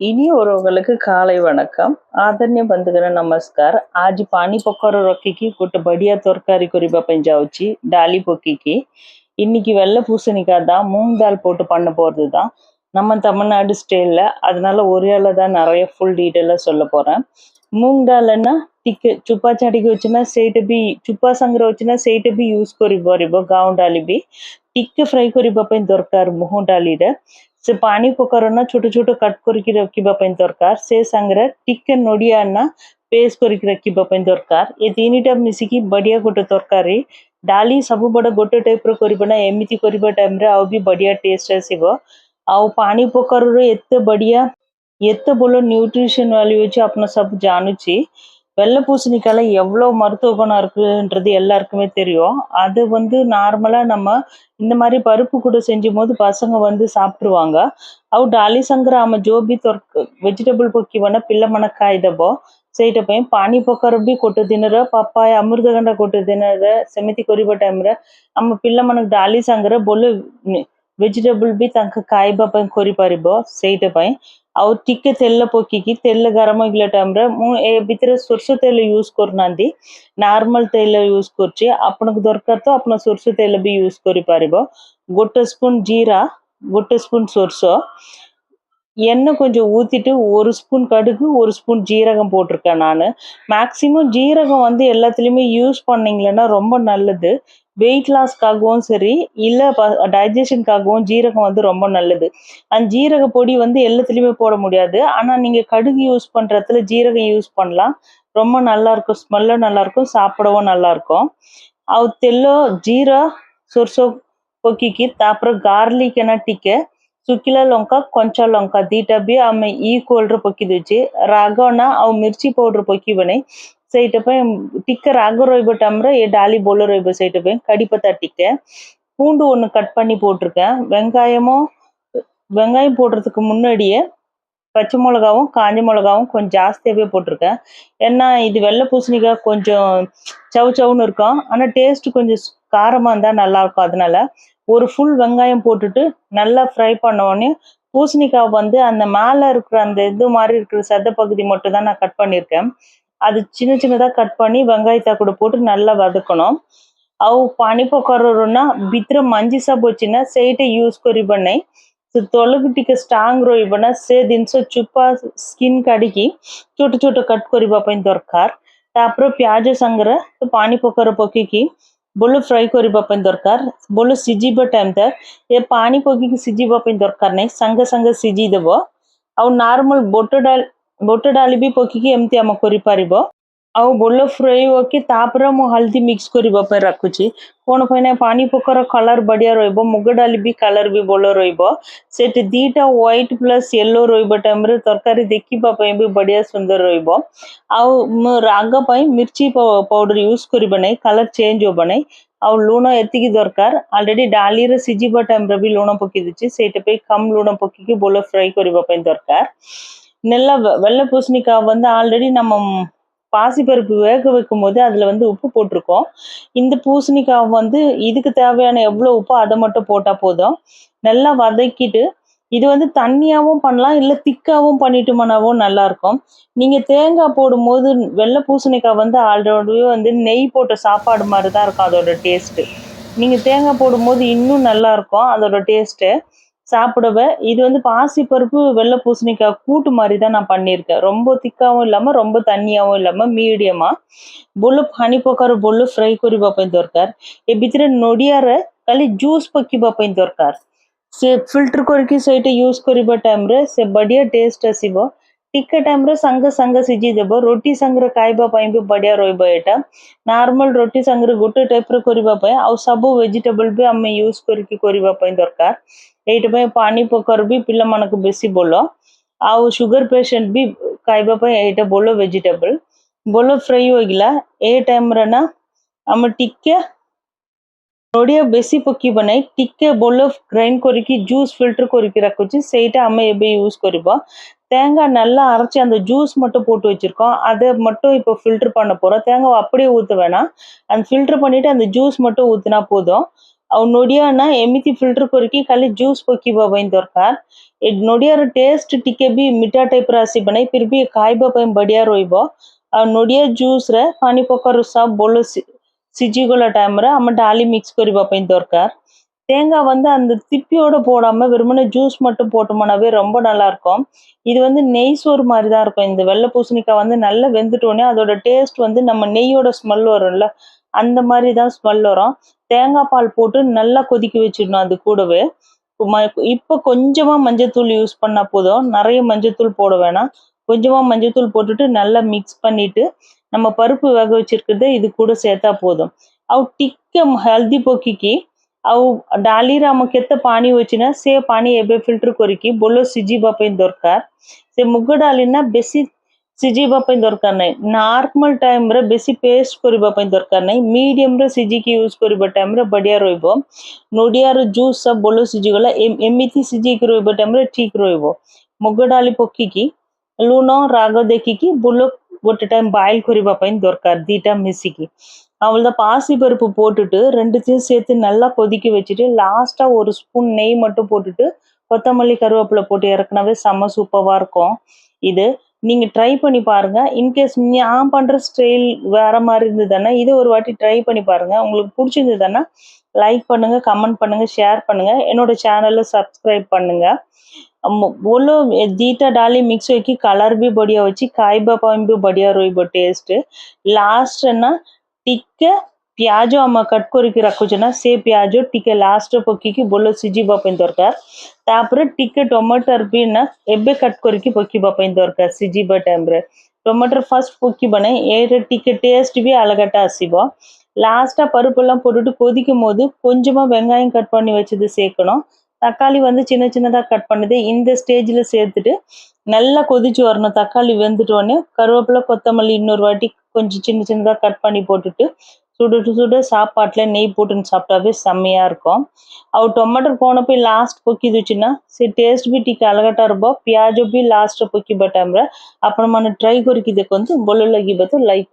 इनी ஒருவங்களுக்கு காலை வணக்கம் ಆದರಣೀಯ ಬಂಧುಗಳ ನಮಸ್ಕಾರ ಆಜಿ ಪಾನಿ ಪೊಕ್ಕರು ರೊಕ್ಕಿಕ್ಕಿ ಗುಟ್ಟ ಬಡಿಯ ತರಕಾರಿ ಕುರಿಬಾ ಪಂಜಾವುಚಿ டாலி பொக்கிக்கு இன்னைக்கு வெள்ளை பூசணிக்காய் தான் மூங் தால் போட்டு பண்ண போகிறது தான் நம்ம தமிழ்நாடு ஸ்டைலில் அதனால ஒரு ஆள தான் நிறைய ஃபுல் டீட்டெயிலாக சொல்ல போகிறேன் மூங் దాలన్నా టిక్ చుప్పా చాటికి వచ్చిన సేట బి చుప్పా సంగ్ర వచ్చిన సేట బి యూస్ కొరిబో రిబో గావు డాలి బి టిక్ ఫ్రై కొరిబో పైన దొరకారు మొహం డాలిడ ସେ ପାଣି पानी ନା ଛୋଟ ଛୋଟ छोटो କରିକି ରଖିବା ପାଇଁ ଦରକାର ସେ ସାଙ୍ଗରେ ଟିକେ ନଡ଼ିଆ ନା ପେଷ୍ଟ କରିକି ରଖିବା ପାଇଁ ଦରକାର ଏ ତିନିଟା ମିଶିକି ବଢିଆ ଗୋଟେ ତରକାରୀ ଡାଲି ସବୁବେଳେ ବଡ଼ ଗୋଟେ ଟାଇପ୍ର କରିବ ନା ଏମିତି କରିବା ଟାଇମ୍ରେ ଆଉ ବି ବଢ଼ିଆ ଟେଷ୍ଟ ଆସିବ ଆଉ ପାଣି ପକାରରୁ ଏତେ ବଢ଼ିଆ ଏତେ ଭଲ ନ୍ୟୁଟ୍ରିସନ୍ ଭାଲ୍ୟୁ ଅଛି ଆପଣ ସବୁ ଜାଣୁଛି வெள்ளை பூசணிக்கால எவ்வளோ மருத்துவ குணம் இருக்குன்றது எல்லாருக்குமே தெரியும் அது வந்து நார்மலாக நம்ம இந்த மாதிரி பருப்பு கூட செஞ்சும் போது பசங்க வந்து சாப்பிடுவாங்க అవుట్ అలీసంగ్ర ఆమె జోబి తొర్క వెజిటబుల్ పొక్కి వన పిల్ల మన కాయిదబో ସେଇଟାପାଇଁ ପାଣି ପଖାର ବି ଗୋଟେ ଦିନର ପାପାଏ ଅମୃତଭଣ୍ଡା ଗୋଟେ ଦିନରେ ସେମିତି କରିବା ଟାଇମ୍ରେ ଆମ ପିଲାମାନଙ୍କ ଡାଲି ସାଙ୍ଗରେ ବୋଲେ ଭେଜିଟେବୁଲ୍ ବି ତାଙ୍କ ଖାଇବା ପାଇଁ କରିପାରିବ ସେଇଟା ପାଇଁ ଆଉ ଟିକେ ତେଲ ପକେଇକି ତେଲ ଗରମ ହେଇଗଲା ଟାଇମ୍ରେ ମୁଁ ଏ ଭିତରେ ସୋରିଷ ତେଲ ୟୁଜ୍ କରୁନାହାନ୍ତି ନର୍ମାଲ ତେଲ ୟୁଜ୍ କରୁଛି ଆପଣଙ୍କୁ ଦରକାର ତ ଆପଣ ସୋରିଷ ତେଲ ବି ୟୁଜ୍ କରିପାରିବ ଗୋଟେ ସ୍ପୁନ୍ ଜିରା ଗୋଟେ ସ୍ପୁନ୍ ସୋରିଷ எண்ணெய் கொஞ்சம் ஊற்றிட்டு ஒரு ஸ்பூன் கடுகு ஒரு ஸ்பூன் ஜீரகம் போட்டிருக்கேன் நான். மேக்ஸிமம் ஜீரகம் வந்து எல்லாத்துலேயுமே யூஸ் பண்ணிங்களன்னா ரொம்ப நல்லது. வெயிட் லாஸ்க்காகவும் சரி இல்லை ப டைஜஷனுக்காகவும் ஜீரகம் வந்து ரொம்ப நல்லது. அந்த ஜீரக பொடி வந்து எல்லாத்துலேயுமே போட முடியாது. ஆனால் நீங்கள் கடுகு யூஸ் பண்ணுறதுல ஜீரகம் யூஸ் பண்ணலாம். ரொம்ப நல்லாயிருக்கும் ஸ்மெல்லும் நல்லாயிருக்கும் சாப்பிடவும் நல்லாயிருக்கும் அவு தெல்லோ ஜீரா சொர்சோ கொக்கிக்கு அப்புறம் கார்லிக் என்ன டிக்கை ଟିକେ ଶୁଖିଲା ଲଙ୍କା କଞ୍ଚା ଲଙ୍କା ଦିଟା ବି ଆମେ ଇକ୍ୱାଲରେ ପକେଇ ଦେଉଛେ ରାଗ ନା ଆଉ ମିର୍ଚି ପାଉଡର ପକେଇବନି ସେଇଟା ପାଇଁ ଟିକେ ରାଗ ରହିବ ଟାଇମ୍ରେ ଏ ଡାଲି ବୋଲ ରହିବ ସେଇଟା ପାଇଁ கடிப்பத்தா ଟିକେ பூண்டு ஒன்று கட் பண்ணி போட்டிருக்கேன் வெங்காயமும் வெங்காயம் போடுறதுக்கு முன்னாடியே பச்சை மிளகாவும் காஞ்ச மிளகாவும் கொஞ்சம் ஜாஸ்தியாகவே போட்டிருக்கேன் ஏன்னா இது வெள்ளை பூசணிக்காய் கொஞ்சம் சவு சவுன்னு இருக்கும் ஆனால் டேஸ்ட் கொஞ்சம் காரமாக இருந்தால் நல்லாயிருக்கும் அதனால ஒரு ஃபுல் வெங்காயம் போட்டுட்டு நல்லா ஃப்ரை பண்ணோடனே பூசணிக்காய் வந்து அந்த மேலே இருக்கிற அந்த இது மாதிரி இருக்கிற செத்த பகுதி மட்டும் தான் நான் கட் பண்ணியிருக்கேன். அது சின்ன சின்னதாக கட் பண்ணி வெங்காயத்தை கூட போட்டு நல்லா வதக்கணும். அவு ಅವು ಪಾಣಿಪೊಕ್ಕರೋರನ್ನ ಬಿತ್ರ ಮಂಜಿಸ ಬೊಚ್ಚಿನ ಸೈಟೆ ಯೂಸ್ ಕೊರಿಬಣ್ಣೆ ಸೊ ತೊಳಗು ಟಿಕ ಸ್ಟ್ರಾಂಗ್ ರೋಯಿಬಣ್ಣ ಸೇ ದಿನಸ ஸ்கின் ಸ್ಕಿನ್ சுட்டு சுட்டு கட் ಕಟ್ ಕೊರಿಬಾ ಪೈನ್ அப்புறம் ತಾಪರ சங்கர பானி ಪಾಣಿಪೊಕ್ಕರ ಪೊಕ್ಕಿಕಿ ତାପରେ ପିଆଜ ସାଙ୍ଗରେ ପାଣି ପକାର ପକେଇକି ଭଲ ଫ୍ରାଏ କରିବା ପାଇଁ ଦରକାର ଭଲ ସିଝିବା ଟାଇମ୍ ତକ ଏ ପାଣି ପକେଇକି ସିଝିବା ପାଇଁ ଦରକାର ନାହିଁ ସାଙ୍ଗେ ସାଙ୍ଗେ ସିଝେଇ ଦେବ ଆଉ ନର୍ମାଲ ବୁଟ ଡାଲି ବୁଟ ଡାଲି ବି ପକେଇକି ଏମିତି ଆମେ କରିପାରିବ ଆଉ ଭଲ ଫ୍ରାଏ ହୋଇକି ତାପରେ ମୁଁ ହଳଦୀ ମିକ୍ସ କରିବା ପାଇଁ ରଖୁଛି କ'ଣ ପାଇଁ ନା ପାଣି ପୋକର କଲର୍ ବଢ଼ିଆ ରହିବ ମୁଗ ଡାଲି ବି କଲର୍ ବି ଭଲ ରହିବ ସେଠି ଦୁଇଟା ହ୍ୱାଇଟ୍ ପ୍ଲସ୍ ୟେଲୋ ରହିବ ଟାଇମ୍ରେ ତରକାରୀ ଦେଖିବା ପାଇଁ ବି ବଢ଼ିଆ ସୁନ୍ଦର ରହିବ ଆଉ ମୁଁ ରାଗ ପାଇଁ ମିର୍ଚି ପାଉଡର ୟୁଜ୍ କରିବ ନାହିଁ କଲର୍ ଚେଞ୍ଜ ହେବ ନାହିଁ ଆଉ ଲୁଣ ଏତିକି ଦରକାର ଅଲରେଡ଼ି ଡାଲିରେ ସିଝିବା ଟାଇମ୍ରେ ବି ଲୁଣ ପକେଇ ଦେଇଛି ସେଇଟା ପାଇଁ କମ୍ ଲୁଣ ପକେଇକି ଭଲ ଫ୍ରାଏ କରିବା ପାଇଁ ଦରକାର நல்லா வெ- வெள்ளை பூசணிக்காய் வந்து ஆல்ரெடி நம்ம பாசிப்பருப்பு வேக வைக்கும் போது அதில் வந்து உப்பு போட்டிருக்கோம். இந்த பூசணிக்காய் வந்து இதுக்கு தேவையான எவ்வளோ உப்போ அதை மட்டும் போட்டால் போதும். நல்லா வதக்கிட்டு இது வந்து தண்ணியாகவும் பண்ணலாம் இல்லை திக்காகவும் பண்ணிட்டோம்னாவும் நல்லா இருக்கும். நீங்கள் தேங்காய் போடும்போது வெள்ளை பூசணிக்காய் வந்து ஆல்ரெடி வந்து நெய் போட்ட சாப்பாடு மாதிரி தான் இருக்கும் அதோட டேஸ்ட்டு. நீங்கள் தேங்காய் போடும்போது இன்னும் நல்லா இருக்கும் அதோட டேஸ்ட்டு. சாப்பிடவே இது வந்து பாசிப்பருப்பு வெள்ளை பூசணிக்காய் கூட்டு மாதிரி தான் நான் பண்ணியிருக்கேன் ரொம்ப திக்காவும் இல்லாமல் ரொம்ப தண்ணியாகவும் இல்லாமல் ମିଡ଼ିୟମା ବୋଲ ପାଣି ପକାର ବୋଲ ଫ୍ରାଏ କରିବା ପାଇଁ ଦରକାର ଏ ଭିତରେ ନଡ଼ିଆରେ ଖାଲି ଜୁସ୍ ପକେଇବା ପାଇଁ ଦରକାର ସେ ଫିଲ୍ଟର କରିକି ସେଇଟା ୟୁଜ୍ କରିବା ଟାଇମ୍ରେ ସେ ବଢ଼ିଆ ଟେଷ୍ଟ ଆସିବ ଟିକା ଟାଇମ୍ରେ ସାଙ୍ଗେ ସାଙ୍ଗେ ସିଝେଇ ଦେବ ରୁଟି ସାଙ୍ଗରେ ଖାଇବା ପାଇଁ ବି ବଢ଼ିଆ ରହିବ ଏଇଟା ନର୍ମାଲ ରୁଟି ସାଙ୍ଗରେ ଗୋଟେ ଟାଇପ୍ର କରିବା ପାଇଁ ଆଉ ସବୁ ଭେଜିଟେବଲ୍ ବି ଆମେ ୟୁଜ୍ କରିକି କରିବା ପାଇଁ ଦରକାର ଏଇଟା ପାଇଁ ପାଣି ପକର ବି ପିଲାମାନଙ୍କୁ ବେଶୀ ବୋଲ ଆଉ ସୁଗର ପେସେଣ୍ଟ ବି ଖାଇବା ପାଇଁ ଏଇଟା ବୋଲ ଭେଜିଟେବଲ୍ ବୋଲ ଫ୍ରାଇ ହୋଇଗଲା ଏ ଟାଇମ୍ରେ ନା ଆମେ ଟିକେ ନଡ଼ିଆ ବେଶୀ ପକେଇବା ନାହିଁ ଟିକେ ବୋଲ ଗ୍ରାଇଣ୍ଡ କରିକି ଜୁସ୍ ଫିଲ୍ଟର କରିକି ରଖୁଛି ସେଇଟା ଆମେ ଏବେ ୟୁଜ୍ କରିବ தேங்காய் நல்லா அரைச்சி அந்த ஜூஸ் மட்டும் போட்டு வச்சுருக்கோம் அதை மட்டும் இப்போ ஃபில்ட்ரு பண்ண போகிறோம் தேங்காய் அப்படியே ஊற்ற வேணாம் அந்த ஃபில்ட்ரு பண்ணிவிட்டு அந்த ஜூஸ் மட்டும் ஊற்றினா போதும் ಅವು ನೋಡಿಯೋಣ ಎಮಿತಿ ಫಿಲ್ಟರ್ ಕೊರಿಕಿ ಖಾಲಿ ಜ್ಯೂಸ್ ಪೊಕ್ಕಿ ಬೈನ್ ದೊರ್ಕಾರ್ ಇಡ್ ನೋಡಿಯಾರ ಟೇಸ್ಟ್ ಟಿಕೆ ಬಿ ಮಿಠಾ ಟೈಪ್ ರಾಸಿ ಬನೈ ಫಿರ್ ಬಿ ಕಾಯಿ ಬೈನ್ ಬಡಿಯಾ ರೋಯ್ಬೋ ಅವು ನೋಡಿಯಾ ಜ್ಯೂಸ್ ರೆ ಪಾನಿ ಪೊಕ್ಕರು ಸಬ್ ಬೋಲೋ ಸಿಜಿಗೊಳ್ಳ ಟೈಮ್ ರೆ ಆಮ ಡಾಲಿ ಮಿಕ್ಸ್ ಕೊರಿಬಾ ಬೈನ್ ದೊರ್ಕಾರ್ தேங்காய் வந்து அந்த திப்பியோடு போடாமல் வெறுமனே ஜூஸ் மட்டும் போட்டோம்னாவே ரொம்ப நல்லாயிருக்கும். இது வந்து நெய் சோறு மாதிரி தான் இருக்கும். இந்த வெள்ளை பூசணிக்காய் வந்து நல்லா வெந்துட்டோன்னே அதோட டேஸ்ட் வந்து நம்ம நெய்யோட ஸ்மெல் வரும்ல அந்த மாதிரி தான் ஸ்மெல் வரும். தேங்காய் பால் போட்டு நல்லா கொதிக்க வச்சிடணும் அது கூடவே. இப்போ கொஞ்சமாக மஞ்சத்தூள் யூஸ் பண்ணால் போதும். நிறைய மஞ்சத்தூள் போட வேணாம். கொஞ்சமாக மஞ்சத்தூள் போட்டுட்டு நல்லா மிக்ஸ் பண்ணிவிட்டு நம்ம பருப்பு வேக வச்சிருக்கிறத இது கூட சேர்த்தா போதும். அவு டிக்க ஹெல்தி ಪೊಕ್ಕಿಕ್ಕಿ ଆଉ ଡାଲିରେ ଆମ କେତେ ପାଣି ହେଉଛି ନା ସେ ପାଣି ଏବେ ଫିଲ୍ଟର କରିକି ବୋଲ ସିଝିବା ପାଇଁ ଦରକାର ସେ ମୁଗ ଡାଲି ନା ବେଶୀ ସିଝିବା ପାଇଁ ଦରକାର ନାହିଁ ନର୍ମାଲ ଟାଇମ୍ରେ ବେଶୀ ପେଷ୍ଟ କରିବା ପାଇଁ ଦରକାର ନାହିଁ ମିଡ଼ିୟମ୍ରେ ସିଝିକି ୟୁଜ୍ କରିବା ଟାଇମ୍ରେ ବଢ଼ିଆ ରହିବ ନଡ଼ିଆର ଜୁସ୍ ସବୁ ଭଲ ସିଝିଗଲା ଏମିତି ସିଝିକି ରହିବା ଟାଇମ୍ରେ ଠିକ୍ ରହିବ ମୁଗ ଡାଲି ପକିକି ଲୁଣ ରାଗ ଦେଖିକି ବୋଲ ଗୋଟେ ଟାଇମ୍ ବାଇଲ୍ କରିବା ପାଇଁ ଦରକାର ଦୁଇଟା ମିଶିକି அவ்வளோ பாசி பருப்பு போட்டுட்டு ரெண்டுத்தையும் சேர்த்து நல்லா கொதிக்க வச்சுட்டு லாஸ்ட்டாக ஒரு ஸ்பூன் நெய் மட்டும் போட்டுட்டு கொத்தமல்லி கருவேப்பிலை போட்டு இறக்குனாவே செம்ம சூப்பராக இருக்கும். இது நீங்கள் ட்ரை பண்ணி பாருங்கள் இன்கேஸ் நான் பண்ணுற ஸ்டைல் வேறு மாதிரி இருந்ததுன்னா இது ஒரு வாட்டி ட்ரை பண்ணி பாருங்கள் உங்களுக்கு பிடிச்சிருந்ததுன்னா லைக் பண்ணுங்கள் கமெண்ட் பண்ணுங்கள் ஷேர் பண்ணுங்கள் என்னோடய சேனலில் சப்ஸ்கிரைப் பண்ணுங்கள் बोलो जीटा டாலி மிக்ஸ் வைக்கி கலர் भी बढ़िया வச்சு खाइबा भी बढ़िया रही टेस्ट लास्ट ଟିକେ ପିଆଜ ଆମେ କଟ୍ କରିକି ରଖୁଛେ ନା ସେ ପିଆଜ ଟିକେ ଲାଷ୍ଟରେ ପକେଇକି ଭଲ ସିଝିବା ପାଇଁ ଦରକାର ତାପରେ ଟିକେ ଟମାଟର ବି ନା ଏବେ କଟ୍ କରିକି ପକେଇବା ପାଇଁ ଦରକାର ସିଝିବା ଟାଇମ୍ରେ ଟମାଟର ஃபர்ஸ்ட் பக்கிப்ப ନାହିଁ ஏற ଟିକେ டேஸ்ட் भी அழகாட்டா ଆସିବ லாஸ்ட்டாக பருப்பெல்லாம் போட்டுட்டு கொதிக்கும் போது கொஞ்சமாக வெங்காயம் கட் பண்ணி வச்சது சேர்க்கணும் தக்காளி வந்து சின்ன சின்னதாக கட் பண்ணுது இந்த ஸ்டேஜில் சேர்த்துட்டு நல்லா கொதிச்சு வரணும் தக்காளி வெந்துட்டோடனே கருவேப்பிலை கொத்தமல்லி இன்னொரு வாட்டி கொஞ்சம் சின்ன சின்னதாக கட் பண்ணி போட்டுட்டு சுட சுட சாப்பாட்டில் நெய் போட்டுன்னு சாப்பிட்டாவே செம்மையாக இருக்கும். அவர் டொமேட்டோ போன போய் லாஸ்ட் பொக்கிதுச்சுன்னா சரி டேஸ்ட் బి టీకి అలగట రబో ప్యాజ్ బి లాస్ట్ పొక్కి బటామ్ర అప్పుడు మన ట్రై కొరికి ఇది కొంత బొల్లలగి బతు లైక్